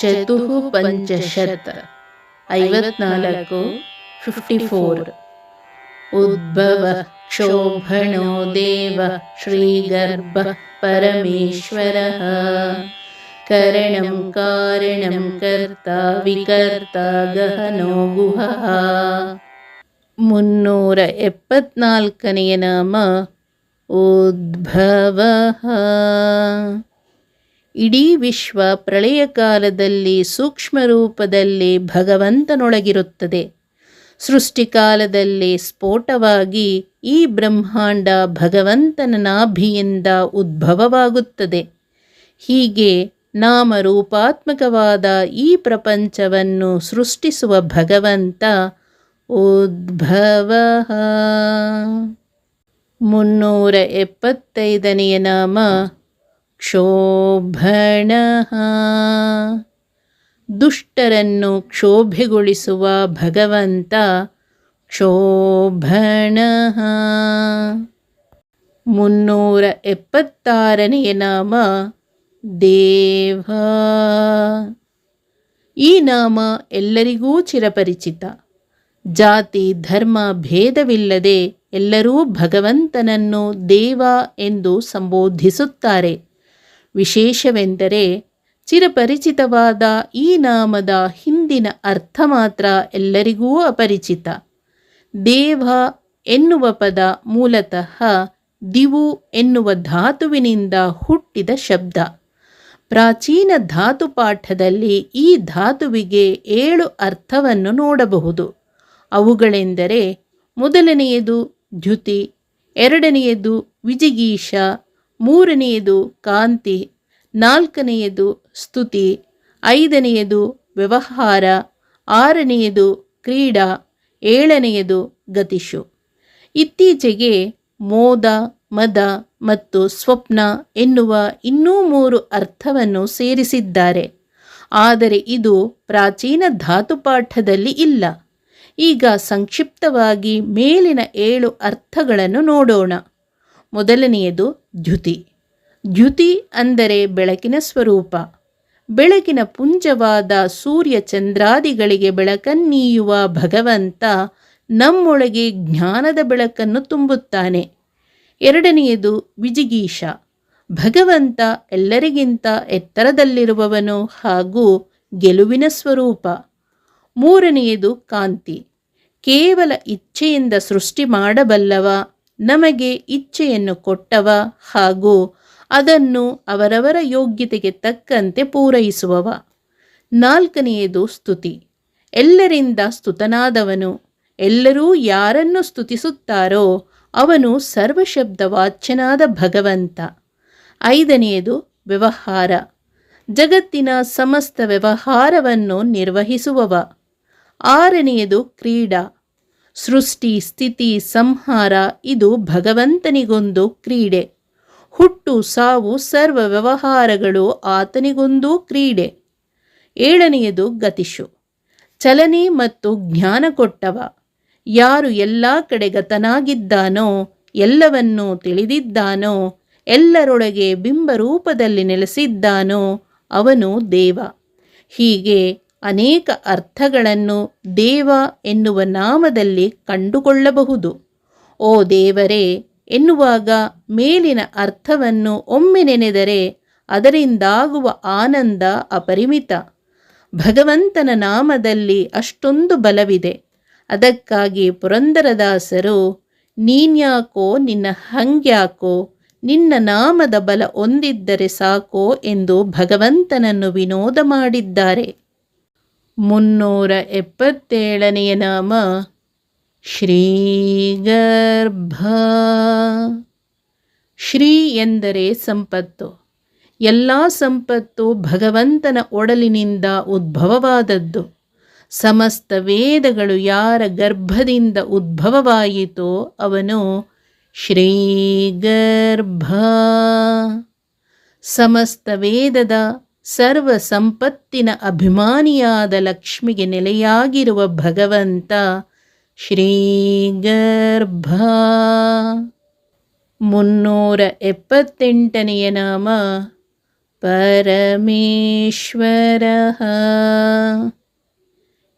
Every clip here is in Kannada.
ಚತುಃ ಪಂಚಶತ್ ಐವತ್ನಾಲ್ಕು ಫಿಫ್ಟಿ ಫೋರ್ ಉದ್ಭವ ಕ್ಷೋಭಣೋ ದೇವ ಶ್ರೀಗರ್ಭ ಪರಮೇಶ್ವರ. ಕರಣಂ ಕಾರಣಂ ಕರ್ತ ವಿಕರ್ತ ಗಹನೋ ಗುಹ. ಮುನ್ನೂರ ಎಪ್ಪತ್ನಾಲ್ಕನೆಯ ನಾಮ ಉದ್ಭವ. ಇಡೀ ವಿಶ್ವ ಪ್ರಳಯ ಕಾಲದಲ್ಲಿ ಸೂಕ್ಷ್ಮ ರೂಪದಲ್ಲಿ ಭಗವಂತನೊಳಗಿರುತ್ತದೆ. ಸೃಷ್ಟಿಕಾಲದಲ್ಲಿ ಸ್ಫೋಟವಾಗಿ ಈ ಬ್ರಹ್ಮಾಂಡ ಭಗವಂತನ ನಾಭಿಯಿಂದ ಉದ್ಭವವಾಗುತ್ತದೆ. ಹೀಗೆ ನಾಮರೂಪಾತ್ಮಕವಾದ ಈ ಪ್ರಪಂಚವನ್ನು ಸೃಷ್ಟಿಸುವ ಭಗವಂತ ಉದ್ಭವ. ಮುನ್ನೂರ ಎಪ್ಪತ್ತೈದನೆಯ ನಾಮ ಕ್ಷೋಭಣ. ದುಷ್ಟರನ್ನು ಕ್ಷೋಭೆಗೊಳಿಸುವ ಭಗವಂತ ಕ್ಷೋಭಣ. ಮುನ್ನೂರ ಎಪ್ಪತ್ತಾರನೆಯ ನಾಮ ದೇವ. ಈ ನಾಮ ಎಲ್ಲರಿಗೂ ಚಿರಪರಿಚಿತ. ಜಾತಿ, ಧರ್ಮ, ಭೇದವಿಲ್ಲದೆ ಎಲ್ಲರೂ ಭಗವಂತನನ್ನು ದೇವ ಎಂದು ಸಂಬೋಧಿಸುತ್ತಾರೆ. ವಿಶೇಷವೆಂದರೆ ಚಿರಪರಿಚಿತವಾದ ಈ ನಾಮದ ಹಿಂದಿನ ಅರ್ಥ ಮಾತ್ರ ಎಲ್ಲರಿಗೂ ಅಪರಿಚಿತ. ದೇವ ಎನ್ನುವ ಪದ ಮೂಲತಃ ದಿವು ಎನ್ನುವ ಧಾತುವಿನಿಂದ ಹುಟ್ಟಿದ ಶಬ್ದ. ಪ್ರಾಚೀನ ಧಾತು ಪಾಠದಲ್ಲಿ ಈ ಧಾತುವಿಗೆ ಏಳು ಅರ್ಥವನ್ನು ನೋಡಬಹುದು. ಅವುಗಳೆಂದರೆ ಮೊದಲನೆಯದು ದ್ಯುತಿ, ಎರಡನೆಯದು ವಿಜಿಗೀಷ ಮೂರನೆಯದು ಕಾಂತಿ, ನಾಲ್ಕನೆಯದು ಸ್ತುತಿ, ಐದನೆಯದು ವ್ಯವಹಾರ, ಆರನೆಯದು ಕ್ರೀಡಾ, ಏಳನೆಯದು ಗತಿಶು. ಇತ್ತೀಚೆಗೆ ಮೋದ, ಮದ ಮತ್ತು ಸ್ವಪ್ನ ಎನ್ನುವ ಇನ್ನೂ ಮೂರು ಅರ್ಥವನ್ನು ಸೇರಿಸಿದ್ದಾರೆ. ಆದರೆ ಇದು ಪ್ರಾಚೀನ ಧಾತುಪಾಠದಲ್ಲಿ ಇಲ್ಲ. ಈಗ ಸಂಕ್ಷಿಪ್ತವಾಗಿ ಮೇಲಿನ ಏಳು ಅರ್ಥಗಳನ್ನು ನೋಡೋಣ. ಮೊದಲನೆಯದು ದ್ಯುತಿ. ದ್ಯುತಿ ಅಂದರೆ ಬೆಳಕಿನ ಸ್ವರೂಪ. ಬೆಳಕಿನ ಪುಂಜವಾದ ಸೂರ್ಯ ಚಂದ್ರಾದಿಗಳಿಗೆ ಬೆಳಕನ್ನೀಯುವ ಭಗವಂತ ನಮ್ಮೊಳಗೆ ಜ್ಞಾನದ ಬೆಳಕನ್ನು ತುಂಬುತ್ತಾನೆ. ಎರಡನೆಯದು ವಿಜಿಗೀಷ. ಭಗವಂತ ಎಲ್ಲರಿಗಿಂತ ಎತ್ತರದಲ್ಲಿರುವವನು ಹಾಗೂ ಗೆಲುವಿನ ಸ್ವರೂಪ. ಮೂರನೆಯದು ಕಾಂತಿ. ಕೇವಲ ಇಚ್ಛೆಯಿಂದ ಸೃಷ್ಟಿ ಮಾಡಬಲ್ಲವ ನಮಗೆ ಇಚ್ಛೆಯನ್ನು ಕೊಟ್ಟವ ಹಾಗೂ ಅದನ್ನು ಅವರವರ ಯೋಗ್ಯತೆಗೆ ತಕ್ಕಂತೆ ಪೂರೈಸುವವ. ನಾಲ್ಕನೆಯದು ಸ್ತುತಿ. ಎಲ್ಲರಿಂದ ಸ್ತುತನಾದವನು, ಎಲ್ಲರೂ ಯಾರನ್ನು ಸ್ತುತಿಸುತ್ತಾರೋ ಅವನು ಸರ್ವಶಬ್ದ ವಾಚ್ಯನಾದ ಭಗವಂತ. ಐದನೆಯದು ವ್ಯವಹಾರ. ಜಗತ್ತಿನ ಸಮಸ್ತ ವ್ಯವಹಾರವನ್ನು ನಿರ್ವಹಿಸುವವ. ಆರನೆಯದು ಕ್ರೀಡಾ. ಸೃಷ್ಟಿ, ಸ್ಥಿತಿ, ಸಂಹಾರ, ಇದು ಭಗವಂತನಿಗೊಂದು ಕ್ರೀಡೆ. ಹುಟ್ಟು, ಸಾವು, ಸರ್ವ ವ್ಯವಹಾರಗಳು ಆತನಿಗೊಂದು ಕ್ರೀಡೆ. ಏಳನೆಯದು ಗತಿಶು. ಚಲನೆ ಮತ್ತು ಜ್ಞಾನ ಕೊಟ್ಟವ. ಯಾರು ಎಲ್ಲ ಕಡೆ ಗತನಾಗಿದ್ದಾನೋ, ಎಲ್ಲವನ್ನೂ ತಿಳಿದಿದ್ದಾನೋ, ಎಲ್ಲರೊಳಗೆ ಬಿಂಬರೂಪದಲ್ಲಿ ನೆಲೆಸಿದ್ದಾನೋ, ಅವನು ದೇವ. ಹೀಗೆ ಅನೇಕ ಅರ್ಥಗಳನ್ನು ದೇವ ಎನ್ನುವ ನಾಮದಲ್ಲಿ ಕಂಡುಕೊಳ್ಳಬಹುದು. ಓ ದೇವರೇ, ಎನ್ನುವಾಗ ಮೇಲಿನ ಅರ್ಥವನ್ನು ಒಮ್ಮೆ ನೆನೆದರೆ ಅದರಿಂದಾಗುವ ಆನಂದ ಅಪರಿಮಿತ. ಭಗವಂತನ ನಾಮದಲ್ಲಿ ಅಷ್ಟೊಂದು ಬಲವಿದೆ. ಅದಕ್ಕಾಗಿ ಪುರಂದರದಾಸರು, ನೀನ್ಯಾಕೋ ನಿನ್ನ ಹಂಗ್ಯಾಕೋ, ನಿನ್ನ ನಾಮದ ಬಲ ಹೊಂದಿದ್ದರೆ ಸಾಕೋ ಎಂದು ಭಗವಂತನನ್ನು ವಿನೋದ ಮಾಡಿದ್ದಾರೆ. ಮುನ್ನೂರ ಎಪ್ಪತ್ತೇಳನೆಯ ನಾಮ ಶ್ರೀಗರ್ಭ. ಶ್ರೀ ಎಂದರೆ ಸಂಪತ್ತು. ಎಲ್ಲ ಸಂಪತ್ತು ಭಗವಂತನ ಒಡಲಿನಿಂದ ಉದ್ಭವವಾದದ್ದು. ಸಮಸ್ತ ವೇದಗಳು ಯಾರ ಗರ್ಭದಿಂದ ಉದ್ಭವವಾಯಿತೋ ಅವನು ಶ್ರೀಗರ್ಭ. ಸಮಸ್ತ ವೇದದ ಸರ್ವ ಸಂಪತ್ತಿನ ಅಭಿಮಾನಿಯಾದ ಲಕ್ಷ್ಮಿಗೆ ನೆಲೆಯಾಗಿರುವ ಭಗವಂತ ಶ್ರೀಗರ್ಭ ಮುನ್ನೂರ ಎಪ್ಪತ್ತೆಂಟನೆಯ ನಾಮ ಪರಮೇಶ್ವರ.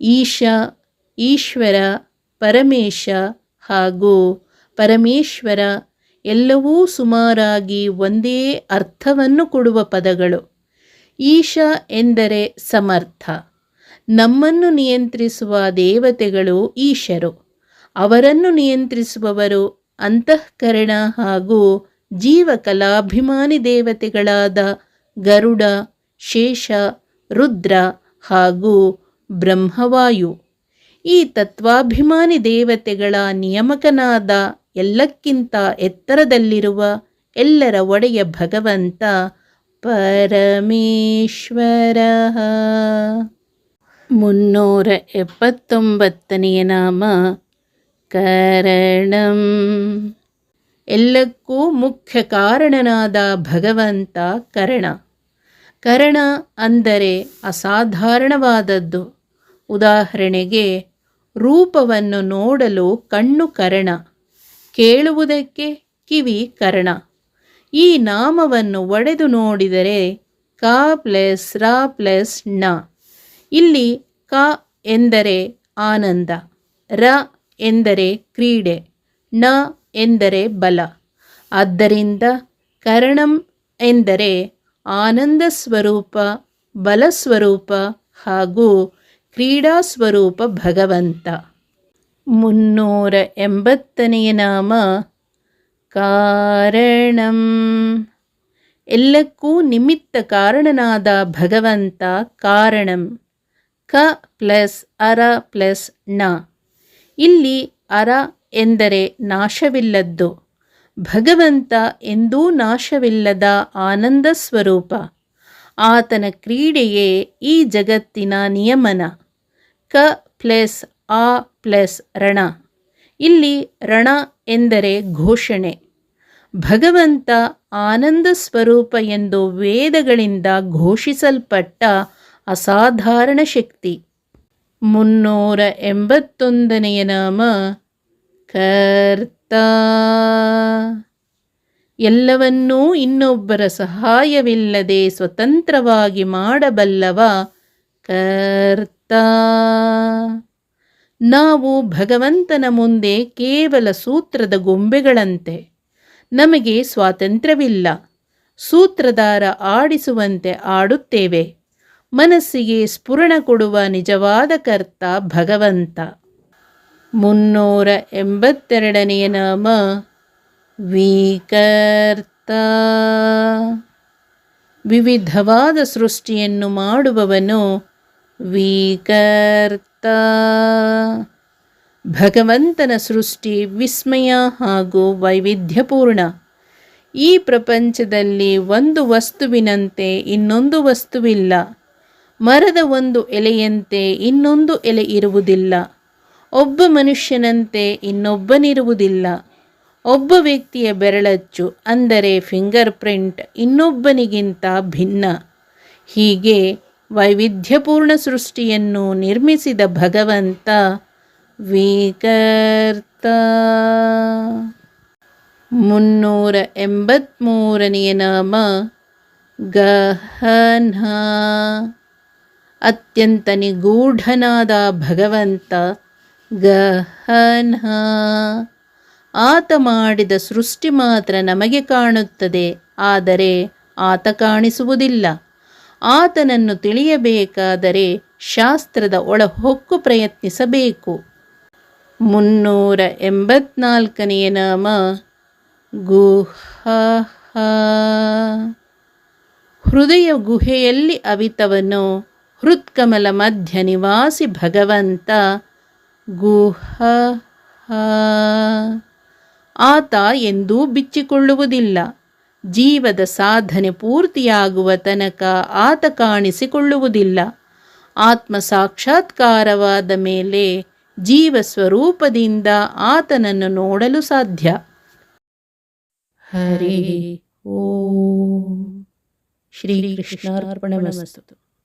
ಈಶ, ಈಶ್ವರ, ಪರಮೇಶ ಹಾಗೂ ಪರಮೇಶ್ವರ ಎಲ್ಲವೂ ಸುಮಾರಾಗಿ ಒಂದೇ ಅರ್ಥವನ್ನು ಕೊಡುವ ಪದಗಳು. ಈಶ ಎಂದರೆ ಸಮರ್ಥ. ನಮ್ಮನ್ನು ನಿಯಂತ್ರಿಸುವ ದೇವತೆಗಳು ಈಶರು. ಅವರನ್ನು ನಿಯಂತ್ರಿಸುವವರು ಅಂತಃಕರಣ ಹಾಗೂ ಜೀವಕಲಾಭಿಮಾನಿ ದೇವತೆಗಳಾದ ಗರುಡ, ಶೇಷ, ರುದ್ರ ಹಾಗೂ ಬ್ರಹ್ಮವಾಯು. ಈ ತತ್ವಾಭಿಮಾನಿ ದೇವತೆಗಳ ನಿಯಮಕನಾದ ಎಲ್ಲಕ್ಕಿಂತ ಎತ್ತರದಲ್ಲಿರುವ ಎಲ್ಲರ ಒಡೆಯ ಭಗವಂತ ಪರಮೇಶ್ವರ. ಮುನ್ನೂರ ಎಪ್ಪತ್ತೊಂಬತ್ತನೆಯ ನಾಮ ಕರಣಂ. ಎಲ್ಲಕ್ಕೂ ಮುಖ್ಯ ಕಾರಣನಾದ ಭಗವಂತ ಕರಣ. ಕರಣ ಅಂದರೆ ಅಸಾಧಾರಣವಾದದ್ದು. ಉದಾಹರಣೆಗೆ, ರೂಪವನ್ನು ನೋಡಲು ಕಣ್ಣು ಕರಣ, ಕೇಳುವುದಕ್ಕೆ ಕಿವಿ ಕರ್ಣ. ಈ ನಾಮವನ್ನು ಒಡೆದು ನೋಡಿದರೆ ಕ ಪ್ಲಸ್ ರ ಪ್ಲಸ್ ಣ. ಇಲ್ಲಿ ಕ ಎಂದರೆ ಆನಂದ, ರ ಎಂದರೆ ಕ್ರೀಡೆ ನ ಎಂದರೆ ಬಲ. ಆದ್ದರಿಂದ ಕರಣಂ ಎಂದರೆ ಆನಂದ ಸ್ವರೂಪ ಬಲಸ್ವರೂಪ ಹಾಗೂ ಕ್ರೀಡಾ ಸ್ವರೂಪ ಭಗವಂತ. ಮುನ್ನೂರ ಎಂಬತ್ತನೆಯ ನಾಮ ಕಾರಣಂ. ಎಲ್ಲಕ್ಕೂ ನಿಮಿತ್ತ ಕಾರಣನಾದ ಭಗವಂತ ಕಾರಣಂ. ಕ ಪ್ಲಸ್ ಅರ ಪ್ಲಸ್ನ ಇಲ್ಲಿ ಅರ ಎಂದರೆ ನಾಶವಿಲ್ಲದ್ದು. ಭಗವಂತ ಎಂದೂ ನಾಶವಿಲ್ಲದ ಆನಂದ ಸ್ವರೂಪ. ಆತನ ಕ್ರೀಡೆಯೇ ಈ ಜಗತ್ತಿನ ನಿಯಮನ. ಕ ಪ್ಲಸ್ ಆ ಪ್ಲಸ್ ರಣ. ಇಲ್ಲಿ ರಣ ಎಂದರೆ ಘೋಷಣೆ. ಭಗವಂತ ಆನಂದ ಸ್ವರೂಪ ಎಂದು ವೇದಗಳಿಂದ ಘೋಷಿಸಲ್ಪಟ್ಟ ಅಸಾಧಾರಣ ಶಕ್ತಿ. ಮುನ್ನೂರ ಎಂಬತ್ತೊಂದನೆಯ ನಾಮ ಕರ್ತ. ಎಲ್ಲವನ್ನೂ ಇನ್ನೊಬ್ಬರ ಸಹಾಯವಿಲ್ಲದೆ ಸ್ವತಂತ್ರವಾಗಿ ಮಾಡಬಲ್ಲವ ಕರ್ತ. ನಾವು ಭಗವಂತನ ಮುಂದೆ ಕೇವಲ ಸೂತ್ರದ ಗೊಂಬೆಗಳಂತೆ. ನಮಗೆ ಸ್ವಾತಂತ್ರ್ಯವಿಲ್ಲ. ಸೂತ್ರಧಾರ ಆಡಿಸುವಂತೆ ಆಡುತ್ತೇವೆ. ಮನಸ್ಸಿಗೆ ಸ್ಫುರಣ ಕೊಡುವ ನಿಜವಾದ ಕರ್ತ ಭಗವಂತ. ಮುನ್ನೂರ ಎಂಬತ್ತೆರಡನೆಯ ನಾಮ ವೀಕರ್ತ. ವಿವಿಧವಾದ ಸೃಷ್ಟಿಯನ್ನು ಮಾಡುವವನು ವಿಕರ್ತ. ಭಗವಂತನ ಸೃಷ್ಟಿ ವಿಸ್ಮಯ ಹಾಗೂ ವೈವಿಧ್ಯಪೂರ್ಣ. ಈ ಪ್ರಪಂಚದಲ್ಲಿ ಒಂದು ವಸ್ತುವಿನಂತೆ ಇನ್ನೊಂದು ವಸ್ತುವಿಲ್ಲ. ಮರದ ಒಂದು ಎಲೆಯಂತೆ ಇನ್ನೊಂದು ಎಲೆ ಇರುವುದಿಲ್ಲ. ಒಬ್ಬ ಮನುಷ್ಯನಂತೆ ಇನ್ನೊಬ್ಬನಿರುವುದಿಲ್ಲ. ಒಬ್ಬ ವ್ಯಕ್ತಿಯ ಬೆರಳಚ್ಚು ಅಂದರೆ ಫಿಂಗರ್ ಪ್ರಿಂಟ್ ಇನ್ನೊಬ್ಬನಿಗಿಂತ ಭಿನ್ನ. ಹೀಗೆ ವೈವಿಧ್ಯಪೂರ್ಣ ಸೃಷ್ಟಿಯನ್ನು ನಿರ್ಮಿಸಿದ ಭಗವಂತ ವಿಕರ್ತ. ಮುನ್ನೂರ ಎಂಬತ್ತ್ಮೂರನೆಯ ನಾಮ ಗಹನ. ಅತ್ಯಂತ ನಿಗೂಢನಾದ ಭಗವಂತ ಗಹನ. ಆತ ಮಾಡಿದ ಸೃಷ್ಟಿ ಮಾತ್ರ ನಮಗೆ ಕಾಣುತ್ತದೆ, ಆದರೆ ಆತ ಕಾಣಿಸುವುದಿಲ್ಲ. ಆತನನ್ನು ತಿಳಿಯಬೇಕಾದರೆ ಶಾಸ್ತ್ರದ ಒಳಹೊಕ್ಕು ಪ್ರಯತ್ನಿಸಬೇಕು. ಮುನ್ನೂರ ಎಂಬತ್ನಾಲ್ಕನೆಯ ನಾಮ. ಗುಹ ಹೃದಯ ಗುಹೆಯಲ್ಲಿ ಅವಿತವನು, ಹೃತ್ಕಮಲ ಮಧ್ಯ ನಿವಾಸಿ ಭಗವಂತ. ಗುಹ ಆತ ಎಂದೂ ಬಿಚ್ಚಿಕೊಳ್ಳುವುದಿಲ್ಲ. ಜೀವದ ಸಾಧನೆ ಪೂರ್ತಿಯಾಗುವ ತನಕ ಆತ ಕಾಣಿಸಿಕೊಳ್ಳುವುದಿಲ್ಲ. ಆತ್ಮ ಸಾಕ್ಷಾತ್ಕಾರವಾದ ಮೇಲೆ ಜೀವ ಸ್ವರೂಪದಿಂದ ಆತನನ್ನು ನೋಡಲು ಸಾಧ್ಯ. ಹರಿ ಓ. ಶ್ರೀ ಕೃಷ್ಣಾರ್ಪಣಮಸ್ತು